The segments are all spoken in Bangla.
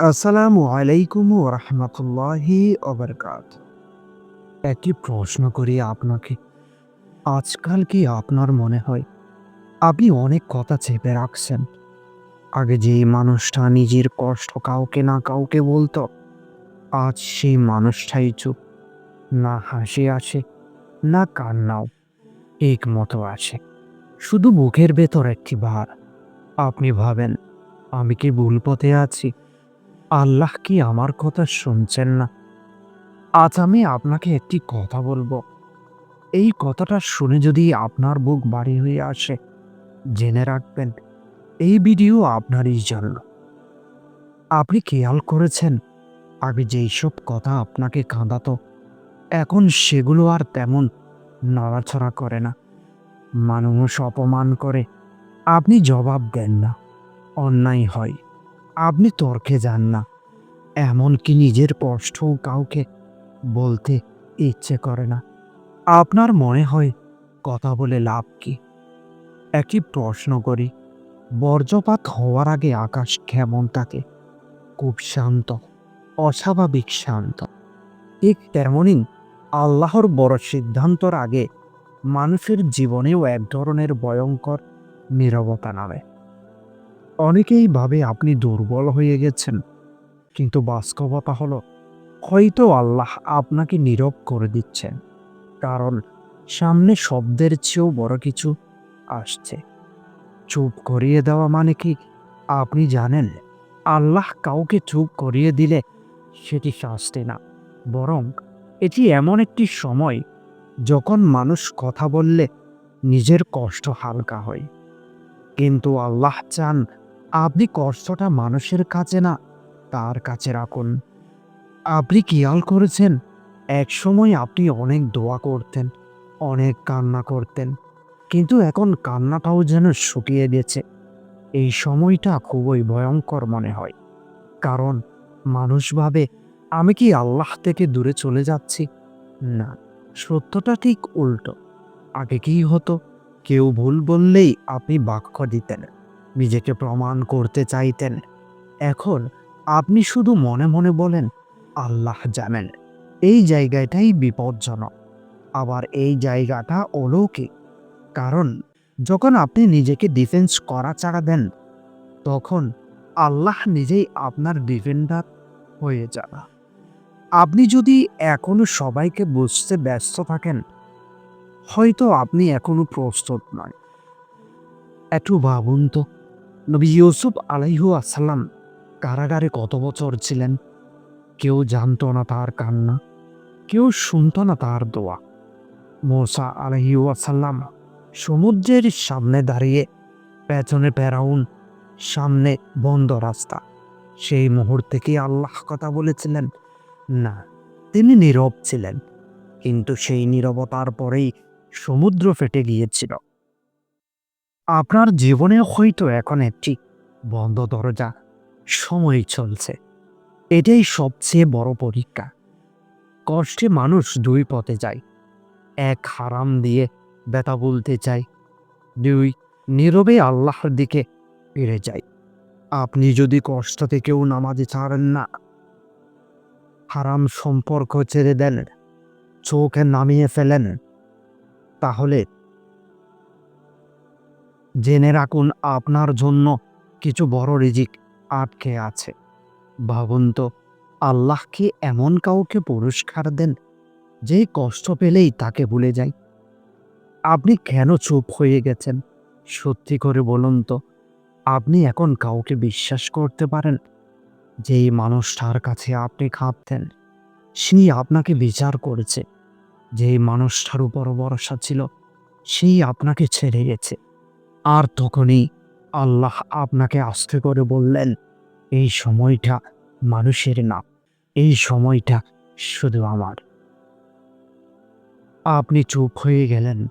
আসসালামু আলাইকুম রহমতুল্লাহি ওবরকাত একটি প্রশ্ন করি আপনাকে। আজকাল কি আপনার মনে হয় আপনি অনেক কথা চেপে রাখছেন? আগে যে মানুষটা নিজের কষ্ট কাউকে না কাউকে বলতো, আজ সেই মানুষটাই চুপ। না হাসি আছে না কান্নাও। ঠিক মতো আসে শুধু বুকের ভেতর একটি ভার। আপনি ভাবেন, আমি কি ভুল পথে আছি? আল্লাহ কি আমার কথা শুনছেন না? আজ আমি আপনাকে একটি কথা বলব। এই কথাটা শুনে যদি আপনার বুক বাড়ি হয়ে আসে, জেনে রাখবেন, এই ভিডিও আপনারই জন্য। আপনি খেয়াল করেছেন আগে যেই সব কথা আপনাকে কাঁদাতো, এখন সেগুলো আর তেমন নড়াচড়া করে না। মানুষ অপমান করে, আপনি জবাব দেন না, অন্যায় হয়। আপনি তর্কে যান না। এমনকি নিজের কষ্টও কাউকে বলতে ইচ্ছে করে না। আপনার মনে হয় কথা বলে লাভ কি? একই প্রশ্ন করি, বর্জ্যপাত হওয়ার আগে আকাশ কেমন থাকে খুব শান্ত, অস্বাভাবিক শান্ত। ঠিক তেমনই আল্লাহর বড় সিদ্ধান্তর আগে মানুষের জীবনেও এক ধরনের ভয়ঙ্কর নীরবতা নামে। অনেকেই ভাবে আপনি দুর্বল হয়ে গেছেন। কিন্তু বাস্তবতা হলো, হয়তো আল্লাহ আপনাকে নীরব করে দিচ্ছেন কারণ সামনে শব্দের চেয়েও বড় কিছু আসছে। চুপ করিয়ে দেওয়া মানে কি? আপনি জানেন, আল্লাহ কাউকে চুপ করিয়ে দিলে সেটি শাস্তি না। বরং এটি এমন একটি সময় যখন মানুষ কথা বললে নিজের কষ্ট হালকা হয়। কিন্তু আল্লাহ চান আপনি কষ্টটা মানুষের কাছে না, তার কাছে রাখুন। আপনি খেয়াল করেছেন? এক সময় আপনি অনেক দোয়া করতেন, অনেক কান্না করতেন, কিন্তু এখন কান্নাটাও যেন শুকিয়ে গেছে। এই সময়টা খুবই ভয়ঙ্কর মনে হয়। কারণ মানুষ ভাবে, আমি কি আল্লাহ থেকে দূরে চলে যাচ্ছি? না, সত্যটা ঠিক উল্টো। আগে কি হতো? কেউ ভুল বললেই আপনি বাক্য দিতেন। নিজেকে প্রমাণ করতে চাইতেন। এখন আপনি শুধু মনে মনে বলেন, আল্লাহ জানেন। এই জায়গাটাই বিপজ্জনক। আবার এই জায়গাটা অলৌকিক। কারণ যখন আপনি নিজেকে ডিফেন্স করা ছাড়া দেন, তখন আল্লাহ নিজেই আপনার ডিফেন্ডার হয়ে যাবে। আপনি যদি এখনও সবাইকে বুঝতে ব্যস্ত থাকেন, হয়তো আপনি এখনও প্রস্তুত নয়। একটু ভাবুন তো। নবী ইউসুফ আলাইহু আসসালাম কারাগারে কত বছর ছিলেন? কেউ জানত না তার কান্না, কেউ শুনত না তার দোয়া। মোসা আলহিউ আসাল্লাম সমুদ্রের সামনে দাঁড়িয়ে পেছনে পেরাউন সামনে বন্ধ রাস্তা। সেই মুহূর্তে কি আল্লাহ কথা বলেছিলেন? না, তিনি নীরব ছিলেন, কিন্তু সেই নীরবতার পরেই সমুদ্র ফেটে গিয়েছিল। আপনার জীবনে হয়তো এখন একটি বন্ধ দরজা, সময় চলছে। এটাই সবচেয়ে বড় পরীক্ষা। কষ্টে মানুষ দুই পথে যায়। এক হারাম দিয়ে ব্যথা বলতে চায়। দুই, নীরবে আল্লাহর দিকে ফিরে যায়। আপনি যদি কষ্ট থেকেও নামাজে ছাড়েন না, হারাম সম্পর্ক ছেড়ে দেন, চোখে নামিয়ে ফেলেন, তাহলে জেনে রাখুন, আপনার জন্য কিছু বড় রিজিক আটকে আছে। ভাবুন তো, আল্লাহ কি এমন কাউকে পুরস্কার দেন যে কষ্ট পেলেই তাকে ভুলে যায়? আপনি কেন চুপ হয়ে গেছেন? সত্যি করে বলুন তো, আপনি এখন কাউকে বিশ্বাস করতে পারেন? যেই মানুষটার কাছে আপনি কাঁপতেন সেই আপনাকে বিচার করেছে। যেই মানুষটার উপর ভরসা ছিল, সেই আপনাকে ছেড়ে গেছে। আর তখনই আল্লাহ আপনাকে আস্তে করে বললেন, এই সময়টা মানুষের না, এই সময়টা শুধু আমার। আপনি চুপ হয়ে গেলেন।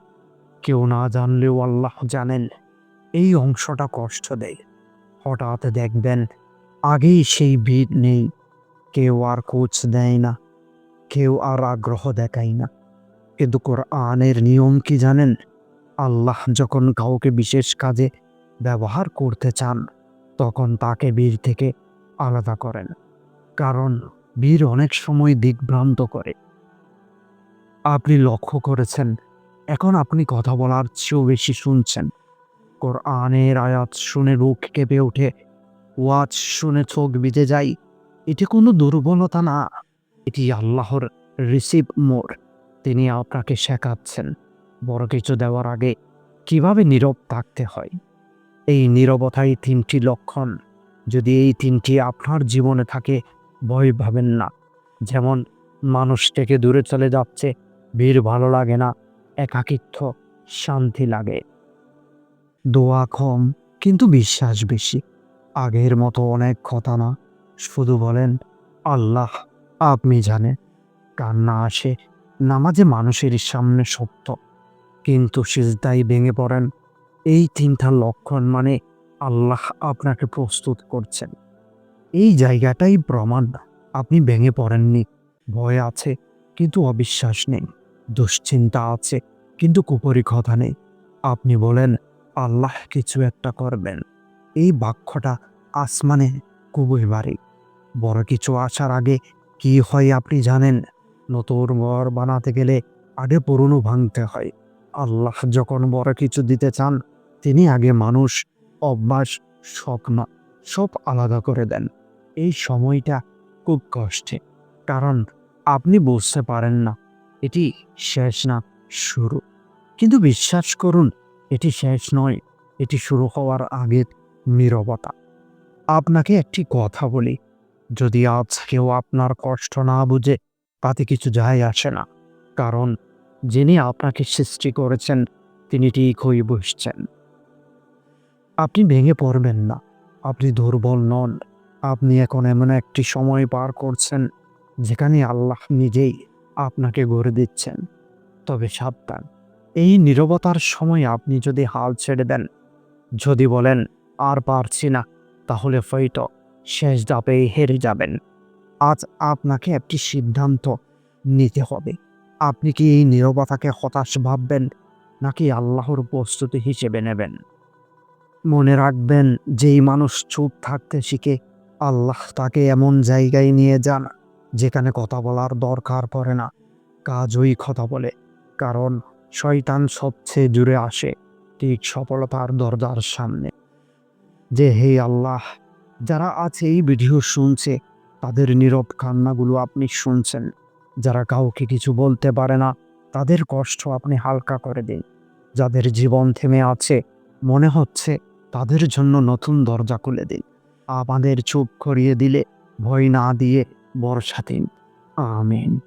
কেউ না জানলেও আল্লাহ জানেন, এই অংশটা কষ্ট দেয়। হঠাৎ দেখবেন, আগেই সেই ভিড় নেই। কেউ আর কোচ দেয় না, কেউ আর আগ্রহ দেখায় না। কিন্তু কোরআনের নিয়ম কি জানেন? আল্লাহ যখন কাউকে বিশেষ কাজে ব্যবহার করতে চান, তখন তাকে বীর থেকে আলাদা করেন। কারণ বীর অনেক সময় দিকভ্রান্ত করে। আপনি লক্ষ্য করেছেন, এখন আপনি কথা বলার চেয়েও বেশি শুনছেন। কোরআনের আয়াত শুনে বুক কেঁপে ওঠে, ওয়াজ শুনে চোখ বিজে যায়। এটি কোনো দুর্বলতা না, এটি আল্লাহর রিসিভ মোর তিনি আপনাকে শেখাচ্ছেন। বড় কিছু দেওয়ার আগে কীভাবে নীরব থাকতে হয়? এই নীরবতাই তিনটি লক্ষণ। যদি এই তিনটি আপনার জীবনে থাকে, ভয় ভাবেন না। যেমন, মানুষ থেকে দূরে চলে যাচ্ছে, ভিড় ভালো লাগে না, একাকিত্ব, শান্তি লাগে। দোয়া কম, কিন্তু বিশ্বাস বেশি। আগের মতো অনেক কথা না। শুধু বলেন, আল্লাহ, আপনি জানেন। কান্না আসে, নামাজে মানুষের সামনে সত্য। কিন্তু সিজদাই ভেঙে পড়েন। এই তিনটা লক্ষণ মানে আল্লাহ আপনাকে প্রস্তুত করছেন। এই জায়গাটাই প্রমাণ। আপনি ভেঙে পড়েননি। ভয় আছে, কিন্তু অবিশ্বাস নেই। দুশ্চিন্তা আছে, কিন্তু কুপরি কথা নেই। আপনি বলেন, আল্লাহ কিছু একটা করবেন। এই বাক্যটা আসমানে খুবই বাড়ি। বড় কিছু আসার আগে কি হয় আপনি জানেন? নতুন ঘর বানাতে গেলে আগে পুরনো ভাঙতে হয়। আল্লাহ যখন বড় কিছু দিতে চান, তিনি আগে মানুষ, অভ্যাস স্বপ্ন সব আলাদা করে দেন। এই সময়টা খুব কষ্টে, কারণ আপনি বুঝতে পারেন না, এটি শেষ না, শুরু। কিন্তু বিশ্বাস করুন, এটি শেষ নয়, এটি শুরু হওয়ার আগের নীরবতা। আপনাকে একটি কথা বলি, যদি আজ কেউ আপনার কষ্ট না বুঝে, তাতে কিছু যায় আসে না, কারণ যিনি আপনাকে সৃষ্টি করেছেন, তিনি ঠিক হয়ে বসছেন। আপনি ভেঙে পড়বেন না। আপনি দুর্বল নন। আপনি এখন এমন একটি সময় পার করছেন, যেখানে আল্লাহ নিজেই আপনাকে গড়ে দিচ্ছেন। তবে সাবধান। এই নীরবতার সময় আপনি যদি হাল ছেড়ে দেন, যদি বলেন, আর পারছি না, তাহলে হয়তো শেষ ধাপেই হেরে যাবেন। আজ আপনাকে একটি সিদ্ধান্ত নিতে হবে। আপনি কি এই নীরবতাকে হতাশ ভাববেন, নাকি আল্লাহর প্রস্তুতি হিসেবে নেবেন? মনে রাখবেন, যেই মানুষ চুপ থাকতে শিখে, আল্লাহ তাকে এমন জায়গায় নিয়ে যান, যেখানে কথা বলার দরকার পড়ে না, কাজই কথা বলে, কারণ শয়তান সবচেয়ে জুড়ে আসে, ঠিক সফলতার দরজার সামনে। যে হে আল্লাহ, যারা আছে এই ভিডিও শুনছে, তাদের নীরব কান্নাগুলো আপনি শুনছেন। যারা কাউকে কিছু বলতে পারে না, তাদের কষ্ট আপনি হালকা করে দিন। যাদের জীবন থেমে আছে, মনে হচ্ছে তাদের জন্য নতুন দরজা খুলে দিন। আমাদের চুপ করিয়ে দিলে ভয় না দিয়ে বর্ষা দিন। আমিন।